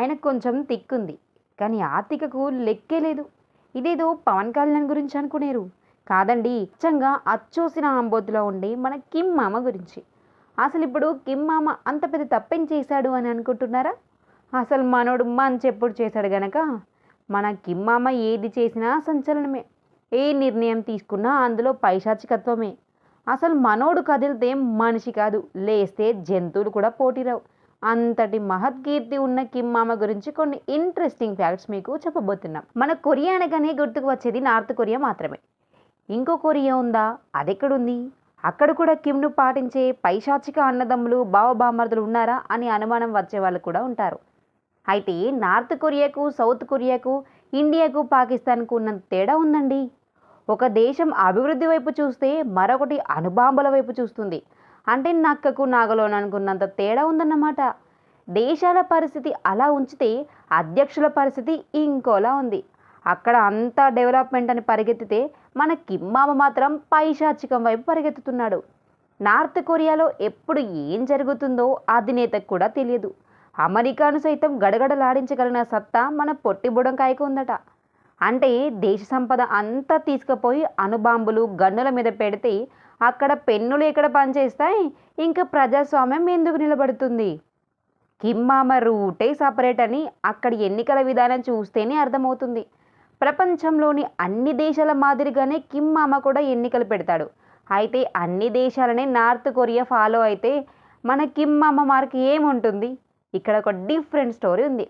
ఆయనకు కొంచెం తిక్కుంది. కానీ ఆర్థికకు లెక్కే లేదు. ఇదేదో పవన్ కళ్యాణ్ గురించి అనుకునేరు. కాదండి అచ్చంగా అచ్చోసిన ఆంబోతులో ఉండే మన కిమ్ మామ గురించి. అసలు ఇప్పుడు కిమ్ మామ అంత పెద్ద తప్పేం చేశాడు అని అనుకుంటున్నారా? అసలు మనోడు మంచి ఎప్పుడు చేశాడు గనక మన కిమ్ మామ ఏది చేసినా సంచలనమే. ఏ నిర్ణయం తీసుకున్నా అందులో పైశాచికత్వమే. అసలు మనోడు కదిలితే మనిషి కాదు లేస్తే జంతువులు కూడా పోటీరావు. అంతటి మహత్కీర్తి ఉన్న కిమ్ మామ గురించి కొన్ని ఇంట్రెస్టింగ్ ఫ్యాక్ట్స్ మీకు చెప్పబోతున్నాం. మన కొరియా అనగానే గుర్తుకు వచ్చేది నార్త్ కొరియా మాత్రమే. ఇంకో కొరియా ఉందా? అదెక్కడుంది? అక్కడ కూడా కిమ్ను పాటించే పైశాచిక అన్నదమ్ములు బావబామర్దులు ఉన్నారా అని అనుమానం వచ్చే వాళ్ళు కూడా ఉంటారు. అయితే నార్త్ కొరియాకు సౌత్ కొరియాకు ఇండియాకు పాకిస్తాన్కు ఉన్నంత తేడా ఉందండి? ఒక దేశం అభివృద్ధి వైపు చూస్తే మరొకటి అణుబాంబుల వైపు చూస్తుంది. అంటే నక్కకు నాగలోన అనుకున్నంత తేడా ఉందన్నమాట. దేశాల పరిస్థితి అలా ఉంచితే అధ్యక్షుల పరిస్థితి ఇంకోలా ఉంది. అక్కడ అంతా డెవలప్మెంట్ అని పరిగెత్తితే మన కిమ్మామ మాత్రం పైశాచికం వైపు పరిగెత్తుతున్నాడు. నార్త్ కొరియాలో ఎప్పుడు ఏం జరుగుతుందో అధినేతకు కూడా తెలియదు. అమెరికాను సైతం గడగడలాడించగలిగిన సత్తా మన పొట్టి బుడంకాయకు ఉందట. అంటే దేశ సంపద అంతా తీసుకుపోయి అణుబాంబులు గన్నుల మీద పెడితే అక్కడ పెన్నులు ఎక్కడ పనిచేస్తాయి. ఇంకా ప్రజాస్వామ్యం ఎందుకు నిలబడుతుంది? కిమ్మామ రూటే సపరేట్ అని అక్కడి ఎన్నికల విధానం చూస్తేనే అర్థమవుతుంది. ప్రపంచంలోని అన్ని దేశాల మాదిరిగానే కిమ్మామ కూడా ఎన్నికలు పెడతాడు. అయితే అన్ని దేశాలనే నార్త్ కొరియా ఫాలో అయితే మన కిమ్మామ మార్క్ ఏముంటుంది? ఇక్కడ ఒక డిఫరెంట్ స్టోరీ ఉంది.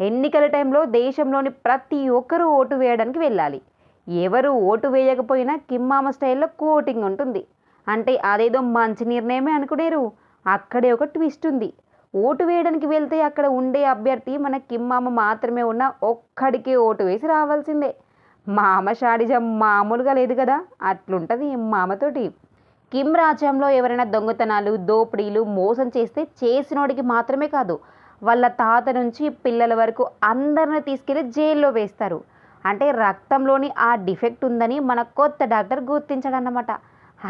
ఎన్నికల టైంలో దేశంలోని ప్రతి ఒక్కరూ ఓటు వేయడానికి వెళ్ళాలి. ఎవరు ఓటు వేయకపోయినా కిమ్మామ స్టైల్లో కోటింగ్ ఉంటుంది. అంటే అదేదో మంచి నిర్ణయమే అనుకునేరు. అక్కడే ఒక ట్విస్ట్ ఉంది. ఓటు వేయడానికి వెళ్తే అక్కడ ఉండే అభ్యర్థి మన కిమ్మామ మాత్రమే ఉన్న ఒక్కడికే ఓటు వేసి రావాల్సిందే. మామ షాడిజం మామూలుగా లేదు కదా? అట్లుంటుంది మామతోటి. కిమ్ రాజ్యంలో ఎవరైనా దొంగతనాలు దోపిడీలు మోసం చేస్తే చేసినోడికి మాత్రమే కాదు వాళ్ళ తాత నుంచి పిల్లల వరకు అందరిని తీసుకెళ్ళి జైల్లో వేస్తారు. అంటే రక్తంలోని ఆ డిఫెక్ట్ ఉందని మన కొత్త డాక్టర్ గుర్తించాడన్నమాట.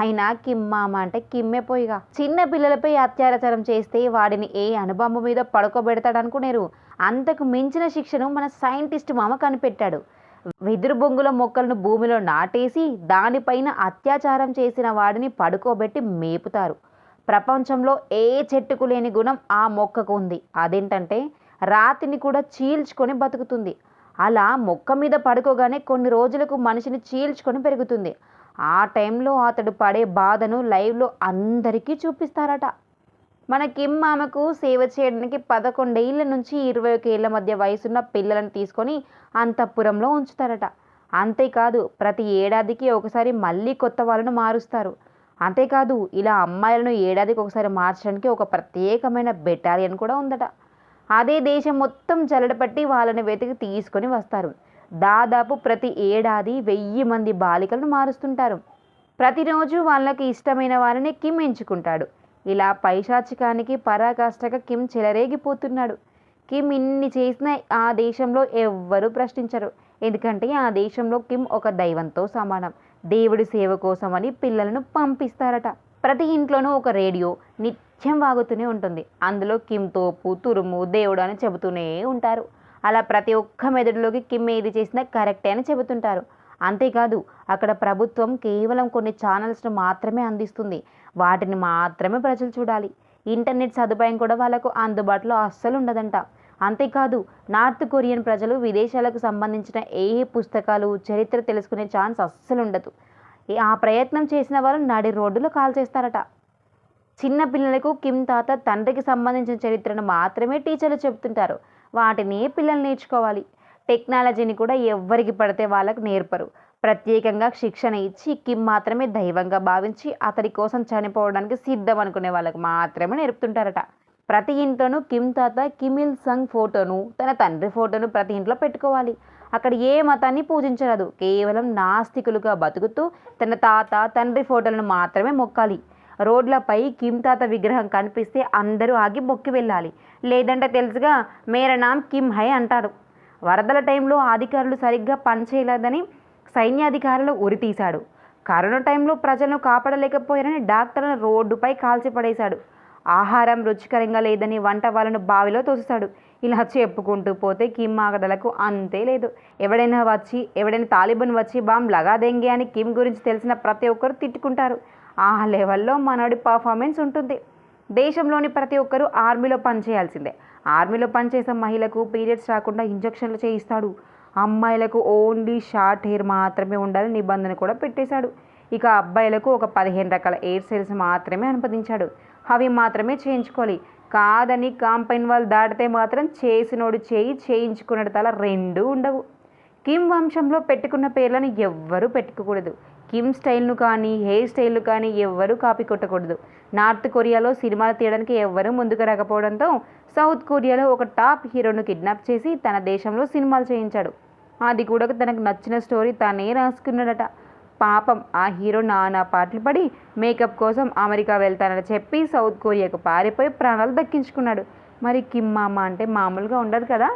అయినా కిమ్మామ అంటే కిమ్మెపోయిగా చిన్న పిల్లలపై అత్యాచారం చేస్తే వాడిని ఏ అనుబంబు మీద పడుకోబెడతాడు అనుకునేరు అంతకు మించిన శిక్షను మన సైంటిస్ట్ మామ కనిపెట్టాడు. వెదురు బొంగుల మొక్కలను భూమిలో నాటేసి దానిపైన అత్యాచారం చేసిన వాడిని పడుకోబెట్టి మేపుతారు. ప్రపంచంలో ఏ చెట్టుకు లేని గుణం ఆ మొక్కకు ఉంది. అదేంటంటే రాతిని కూడా చీల్చుకొని బతుకుతుంది. అలా మొక్క మీద పడుకోగానే కొన్ని రోజులకు మనిషిని చీల్చుకొని పెరుగుతుంది. ఆ టైంలో అతడు పడే బాధను లైవ్లో అందరికీ చూపిస్తారట. మన కిమ్ మామకు సేవ చేయడానికి పదకొండేళ్ళ నుంచి ఇరవై ఒక ఏళ్ళ మధ్య వయసున్న పిల్లలను తీసుకొని అంతఃపురంలో ఉంచుతారట. అంతేకాదు ప్రతి ఏడాదికి ఒకసారి మళ్ళీ కొత్త వాళ్ళను మారుస్తారు. అంతేకాదు ఇలా అమ్మాయిలను ఏడాదికి ఒకసారి మార్చడానికి ఒక ప్రత్యేకమైన బెటాలియన్ కూడా ఉందట. అదే దేశం మొత్తం జల్లడపట్టి వాళ్ళని వెతికి తీసుకొని వస్తారు. దాదాపు ప్రతి ఏడాది వెయ్యి మంది బాలికలను మారుస్తుంటారు. ప్రతిరోజు వాళ్ళకి ఇష్టమైన వారిని కిమ్ ఎంచుకుంటాడు. ఇలా పైశాచికానికి పరాకాష్ఠగా కిమ్ చెలరేగిపోతున్నాడు. కిమ్ ఇన్ని చేసిన ఆ దేశంలో ఎవ్వరూ ప్రశ్నించరు. ఎందుకంటే ఆ దేశంలో కిమ్ ఒక దైవంతో సమానం. దేవుడి సేవ కోసమని పిల్లలను పంపిస్తారట. ప్రతి ఇంట్లోనూ ఒక రేడియో నిత్యం వాగుతూనే ఉంటుంది. అందులో కిమ్ తోపు తురుము దేవుడు అని చెబుతూనే ఉంటారు. అలా ప్రతి ఒక్క మెదడులోకి కిమ్ ఏది చేసినా కరెక్టే అని చెబుతుంటారు. అంతేకాదు అక్కడ ప్రభుత్వం కేవలం కొన్ని ఛానల్స్ను మాత్రమే అందిస్తుంది. వాటిని మాత్రమే ప్రజలు చూడాలి. ఇంటర్నెట్ సదుపాయం కూడా వాళ్ళకు అందుబాటులో అస్సలు ఉండదంట. అంతేకాదు నార్త్ కొరియన్ ప్రజలు విదేశాలకు సంబంధించిన ఏ పుస్తకాలు చరిత్ర తెలుసుకునే ఛాన్స్ అస్సలు ఉండదు. ఆ ప్రయత్నం చేసిన వాళ్ళు నడి రోడ్డులో కాల్ చేస్తారట. చిన్న పిల్లలకు కిమ్ తాత తండ్రికి సంబంధించిన చరిత్రను మాత్రమే టీచర్లు చెప్తుంటారు వాటిని పిల్లలు నేర్చుకోవాలి. టెక్నాలజీని కూడా ఎవ్వరికి పడితే వాళ్ళకు నేర్పరు. ప్రత్యేకంగా శిక్షణ ఇచ్చి కిమ్ మాత్రమే దైవంగా భావించి అతడి కోసం చనిపోవడానికి సిద్ధం అనుకునే వాళ్ళకు మాత్రమే నేర్పుతుంటారట. ప్రతి ఇంట్లోనూ కిమ్ తాత కిమ్ ఇల్ సంగ్ ఫోటోను తన తండ్రి ఫోటోను ప్రతి ఇంట్లో పెట్టుకోవాలి. అక్కడ ఏ మతాన్ని పూజించరాదు. కేవలం నాస్తికులుగా బతుకుతూ తన తాత తండ్రి ఫోటోలను మాత్రమే మొక్కాలి. రోడ్లపై కిమ్ తాత విగ్రహం కనిపిస్తే అందరూ ఆగి మొక్కి వెళ్ళాలి. లేదంటే తెలుసుగా మేరా నామ్ కిమ్ హై అంటారు. వరదల టైంలో అధికారులు సరిగ్గా పనిచేయలేదని సైన్యాధికారులు ఉరితీశాడు కరోనా టైంలో ప్రజలను కాపాడలేకపోయారని డాక్టర్లను రోడ్డుపై కాల్చి పడేశాడు ఆహారం రుచికరంగా లేదని వంట వాళ్ళను బావిలో తోసేశాడు ఇలా చెప్పుకుంటూ పోతే కిమ్ ఆగడలకు అంతే లేదు. ఎవడైనా వచ్చి ఎవడైనా తాలిబన్ వచ్చి బామ్ లగాదెంగే అని కిమ్ గురించి తెలిసిన ప్రతి ఒక్కరు తిట్టుకుంటారు. ఆ లెవెల్లో మనోడి పర్ఫార్మెన్స్ ఉంటుంది. దేశంలోని ప్రతి ఒక్కరూ ఆర్మీలో పనిచేయాల్సిందే. ఆర్మీలో పనిచేసే మహిళకు పీరియడ్స్ రాకుండా ఇంజక్షన్లు చేయిస్తాడు. అమ్మాయిలకు ఓన్లీ షార్ట్ హెయిర్ మాత్రమే ఉండాలని నిబంధన కూడా పెట్టేశాడు. ఇక అబ్బాయిలకు ఒక పదిహేను రకాల ఎయిర్ సెల్స్ మాత్రమే అనుమతించాడు. అవి మాత్రమే చేయించుకోవాలి. కాదని కాంపైన్ వాళ్ళు దాటితే మాత్రం చేసినోడు చేయి చేయించుకున్నట్టు తల రెండూ ఉండవు. కిమ్ వంశంలో పెట్టుకున్న పేర్లను ఎవ్వరూ పెట్టుకోకూడదు. కిమ్ స్టైల్ను కానీ హెయిర్ స్టైల్ను కానీ ఎవ్వరూ కాపీ కొట్టకూడదు. నార్త్ కొరియాలో సినిమాలు తీయడానికి ఎవ్వరూ ముందుకు రాకపోవడంతో సౌత్ కొరియాలో ఒక టాప్ హీరోను కిడ్నాప్ చేసి తన దేశంలో సినిమాలు చేయించాడు. అది కూడా తనకు నచ్చిన స్టోరీ తానే రాసుకున్నాడట. పాపం. ఆ హీరో నానా పాటలు పడి మేకప్ కోసం అమెరికా వెళ్తానని చెప్పి సౌత్ కొరియాకు పారిపోయి ప్రాణాలు దక్కించుకున్నాడు. మరి కిమ్ మామ అంటే మామూలుగా ఉండదు కదా?